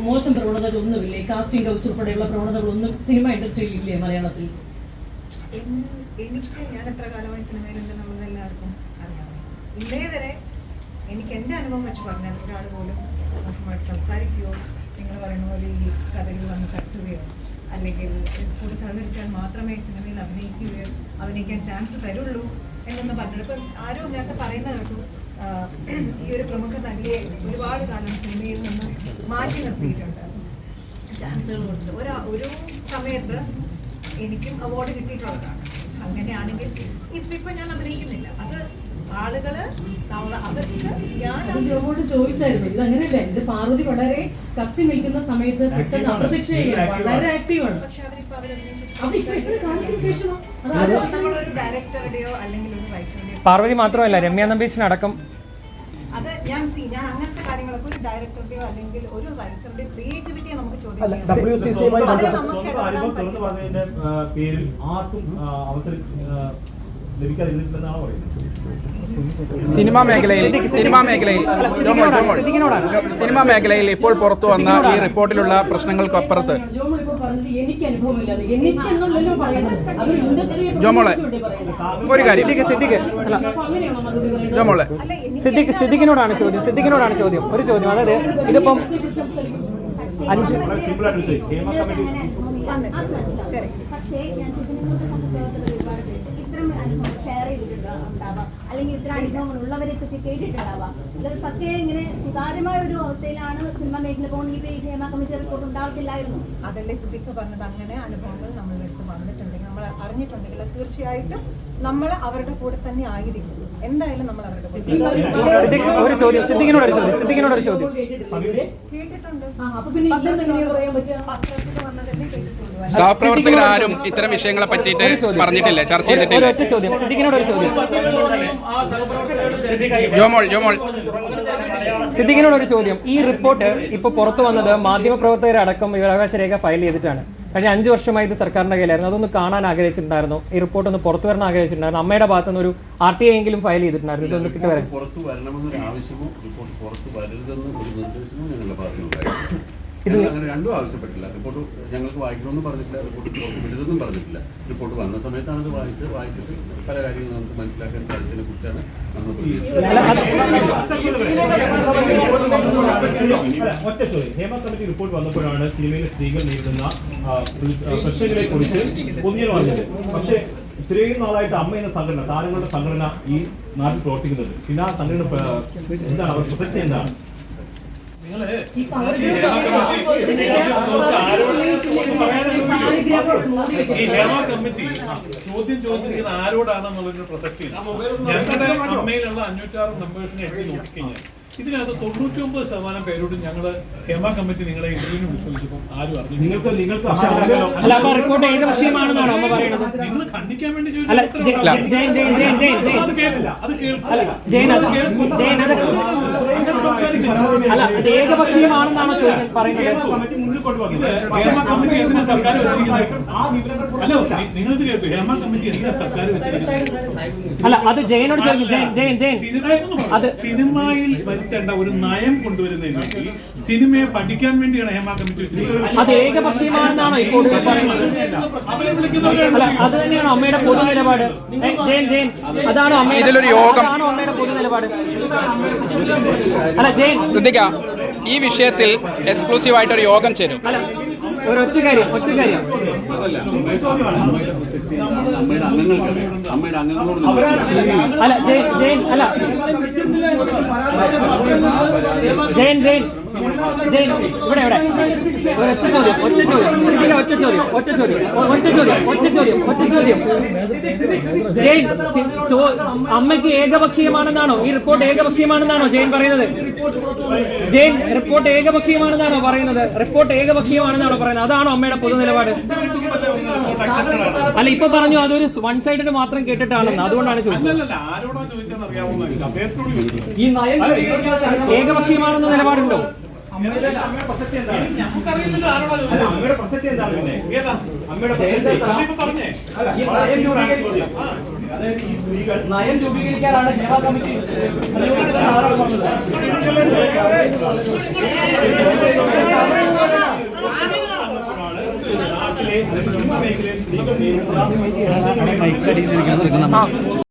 മോശം പ്രവണതകളൊന്നുമില്ലേ? Casting couch ഉൾപ്പെടെയുള്ള പ്രവണതകളൊന്നും cinema ഇൻഡസ്ട്രിയിൽ ഇല്ലേ മലയാളത്തിൽ? എനിക്ക് ഞാൻ എത്ര കാലമായി സിനിമയിലുണ്ടെന്നുള്ളത് എല്ലാവർക്കും അറിയാം. ഇന്നേ വരെ എനിക്ക് എന്റെ അനുഭവം വെച്ച് പറഞ്ഞാൽ ഒരാൾ പോലും മോശമായിട്ട് സംസാരിക്കുകയോ നിങ്ങൾ പറയുന്ന പോലെ ഈ കഥകൾ വന്ന് തട്ടുകയോ അല്ലെങ്കിൽ കൂടെ സഹകരിച്ചാൽ മാത്രമേ സിനിമയിൽ അഭിനയിക്കുകയോ അഭിനയിക്കാൻ ചാൻസ് തരുള്ളൂ എന്നൊന്ന് പറഞ്ഞിട്ട് ഇപ്പം ആരോ ഞാൻ പറയുന്ന കേട്ടു. ഈ ഒരു പ്രമുഖ നടിയെ ഒരുപാട് കാലം സിനിമയിൽ മാറ്റി നിർത്തിയിട്ടുണ്ട്. ചാൻസുകൾ ഒരു ഒരു സമയത്ത് എനിക്കും അവാർഡ് കിട്ടിയിട്ടുള്ളതാണ്. അങ്ങനെയാണെങ്കിൽ ഇതിപ്പോ ഞാൻ അഭിനയിക്കുന്നില്ല. അത് ആളുകൾ ജോബോട് ഇത് അങ്ങനെയല്ല. ഇത് പാർവതി വളരെ കത്തി നിൽക്കുന്ന സമയത്ത് പെട്ടെന്ന് അപ്രത്യക്ഷ വളരെ ആക്റ്റീവാണ് പാർവതി മാത്രമല്ല രമ്യ നമ്പീശിനടക്കം. അത് ഞാൻ സി ഞാൻ അങ്ങനത്തെ കാര്യങ്ങളൊക്കെ ഒരു ഡയറക്ടറുടെയോ അല്ലെങ്കിൽ ഒരു റൈറ്ററുടെയോ ക്രിയേറ്റിവിറ്റിയെ നമുക്ക് ചോദിക്കാം പേരിൽ ആർക്കും അവസരം സിനിമാ മേഖലയിൽ സിനിമാ മേഖലയിൽ. സിനിമാ മേഖലയിൽ ഇപ്പോൾ പുറത്തു വന്ന ഈ റിപ്പോർട്ടിലുള്ള പ്രശ്നങ്ങൾക്കപ്പുറത്ത് ജോമോളെ. ഒരു കാര്യം? ജോമോളെ സിദ്ദിഖ് സിദ്ദിഖിനോടാണ് ചോദ്യം സിദ്ദിഖിനോടാണ് ചോദ്യം ഒരു ചോദ്യം അതായത് ഇതിപ്പം അഞ്ച് പക്ഷേ ഞാൻ ഇത്തരം അനുഭവം ചെയ്തിട്ടുണ്ടാവാം അല്ലെങ്കിൽ ഇത്ര അനുഭവങ്ങൾ ഉള്ളവരെ പറ്റി കേട്ടിട്ടുണ്ടാവാം. ഇതൊരു പ്രത്യേക ഇങ്ങനെ സുതാര്യമായ ഒരു അവസ്ഥയിലാണ് സിനിമ മേഖല പോകുന്നത്. ഈ ഹേമ കമ്മീഷൻ റിപ്പോർട്ട് ഉണ്ടാവത്തില്ലായിരുന്നു. അതല്ലേ സിദ്ദിഖ് പറഞ്ഞത്? അങ്ങനെ അനുഭവങ്ങൾ നമ്മൾ അടുത്ത് വന്നിട്ടുണ്ടെങ്കിൽ നമ്മൾ അറിഞ്ഞിട്ടുണ്ടെങ്കിൽ തീർച്ചയായിട്ടും നമ്മൾ അവരുടെ കൂടെ തന്നെ ആയിരിക്കും. എന്തായാലും നമ്മൾ അവരുടെ ഒരു ചോദ്യം. സിദ്ദിഖിനോട് ഒരു ചോദ്യം. സിദ്ദിഖിനോട് ഒരു ചോദ്യം. കേട്ടിട്ടുണ്ട്. സഹപ്രവർത്തകർ ആരും ഇത്തരം വിഷയങ്ങളെ പറ്റിയിട്ട് ഒരു പറഞ്ഞിട്ടില്ല. ചർച്ച ചെയ്തിട്ടില്ല. ചോദ്യം. സിദ്ദിഖിനോട് ഒരു ചോദ്യം. ജോമോൾ ജോമോൾ. സിദ്ദിഖിനോട് ഒരു ചോദ്യം. ഈ റിപ്പോർട്ട് ഇപ്പൊ പുറത്തു വന്നത് മാധ്യമപ്രവർത്തകരടക്കം വിവരാവകാശ രേഖ ഫയൽ ചെയ്തിട്ടാണ്. കഴിഞ്ഞ അഞ്ച് വർഷമായി ഇത് സർക്കാരിന്റെ കയ്യിലായിരുന്നു. അതൊന്ന് കാണാൻ ആഗ്രഹിച്ചിട്ടുണ്ടായിരുന്നു. ഈ റിപ്പോർട്ട് ഒന്ന് പുറത്തു വരണം ആഗ്രഹിച്ചിട്ടുണ്ടായിരുന്നു. അമ്മയുടെ ഭാഗത്തുനിന്ന് ഒരു ആർ ടി ഐ എങ്കിലും ഫയൽ ചെയ്തിട്ടുണ്ടായിരുന്നു. ഇതൊന്ന് കിട്ടുവരാൻ പുറത്തു വരണമെന്നൊരു ആവശ്യമോ റിപ്പോർട്ട് പുറത്തു വരരുതെന്ന് ഒരു നിർദ്ദേശമോ ഞങ്ങളുടെ ഞങ്ങൾ അങ്ങനെ രണ്ടും ആവശ്യപ്പെട്ടില്ല റിപ്പോർട്ട് ഞങ്ങൾക്ക് വായിക്കണമെന്നും പറഞ്ഞിട്ടില്ല റിപ്പോർട്ട് വിടരുതെന്നും പറഞ്ഞിട്ടില്ല. റിപ്പോർട്ട് വന്ന സമയത്താണ് അത് വായിച്ച് വായിച്ചിട്ട് പല കാര്യങ്ങളും നമുക്ക് മനസ്സിലാക്കാൻ സാധിച്ചതിനെ കുറിച്ചാണ് ഒറ്റ ചോദ്യം. ഹേമ കമ്മിറ്റി റിപ്പോർട്ട് വന്നപ്പോഴാണ് സിനിമയിലെ സ്ത്രീകൾ നേരിടുന്ന പ്രശ്നങ്ങളെ കുറിച്ച് പുതിയ പറഞ്ഞത് പക്ഷേ ഇത്രയും നാളായിട്ട് അമ്മ എന്ന സംഘടന താരങ്ങളുടെ സംഘടന ഈ നാട്ടിൽ പ്രവർത്തിക്കുന്നത്. പിന്നെ ആ സംഘടന എന്താണ് അവർ പ്രസക്തി എന്താണ്? ഈ ഈ ഹേമ കമ്മിറ്റി ചോദ്യം ചോദിച്ചിരിക്കുന്ന ആരോടാണെന്നുള്ളതിന് പ്രസക്തി ഞങ്ങളുടെ അമ്മയിലുള്ള അഞ്ഞൂറ്റാറ് മെമ്പേഴ്സിനെ എടുത്ത് നോക്കിക്കഴിഞ്ഞാൽ ഇതിനകത്ത് തൊണ്ണൂറ്റി ഒമ്പത് ശതമാനം പേരോട് ഞങ്ങൾ ഹേമ കമ്മിറ്റി നിങ്ങളെ ഇന്റർവ്യൂവിന് വിശ്വസിച്ചപ്പോൾ ആരും അറിഞ്ഞു നിങ്ങൾക്ക് നിങ്ങൾക്ക് നിങ്ങൾ ഖണ്ഡിക്കാൻ വേണ്ടി ചോദിച്ച അത് കേൾക്കില്ല. അത് കേൾക്കില്ല. അല്ല ഏകപക്ഷീയമാണെന്നാണോ പറയുന്നത്. അല്ല പുറത്തുവിട്ടില്ല. നിങ്ങളിത് കേൾക്കും ഹേമ കമ്മിറ്റി എന്തിനാ സർക്കാർ വെച്ചിരിക്കുന്നത്? അല്ല അത് ജയനോട് ജയൻ ജയൻ അത് സിനിമയിൽ വരുത്തേണ്ട ഒരു നയം കൊണ്ടുവരുന്നതിന് വേണ്ടി സിനിമയെ പഠിക്കാൻ വേണ്ടിയാണ് ഹേമ കമ്മിറ്റി അത് ഏകപക്ഷീയമാണെന്നാണോ ഇപ്പോൾ അല്ല അത് തന്നെയാണോ അമ്മയുടെ പൊതു നിലപാട്. ജയൻ ജയൻ. അതാണോ അമ്മയുടെ ഇതിലൊരു യോഗം- അമ്മയുടെ പൊതു നിലപാട്. അല്ല ജയൻ. ശ്രദ്ധിക്ക. ഈ വിഷയത്തിൽ എക്സ്ക്ലൂസീവായിട്ട് ഒരു യോഗം ചേരും. അല്ല ഒരു ഒറ്റ കാര്യം അല്ല ജയൻ അല്ല. ജയൻ ജയൻ ഇവിടെ ഇവിടെ ഒറ്റ ചോദ്യം ഒറ്റ ചോദ്യം ഇതിലെ ഒറ്റ ചോദ്യം ഒറ്റ ചോദ്യം ഒറ്റ ചോദ്യം ഒറ്റ ചോദ്യം ഒറ്റ ചോദ്യം ജയിൻ അമ്മയ്ക്ക് ഏകപക്ഷീയമാണെന്നാണോ ഈ റിപ്പോർട്ട് ഏകപക്ഷീയമാണെന്നാണോ ജയിൻ പറയുന്നത് ജയിൻ റിപ്പോർട്ട് ഏകപക്ഷീയമാണെന്നാണോ പറയുന്നത് റിപ്പോർട്ട് ഏകപക്ഷീയമാണെന്നാണോ പറയുന്നത് അതാണോ അമ്മയുടെ പൊതു നിലപാട് അല്ല ഇപ്പൊ പറഞ്ഞു അതൊരു വൺ സൈഡിന് മാത്രം കേട്ടിട്ടാണെന്ന് അതുകൊണ്ടാണ് ചോദിച്ചത് ഈ നയം ഏകപക്ഷീയമാണെന്ന നിലപാടുണ്ടോ? നമുക്കറിയില്ലല്ലോ പ്രസക്തി എന്താണ് പ്രസക്തി പറഞ്ഞേ? നയം രൂപീകരിക്കാനാണ് സേവാ കമ്മിറ്റി മേഖലയിൽ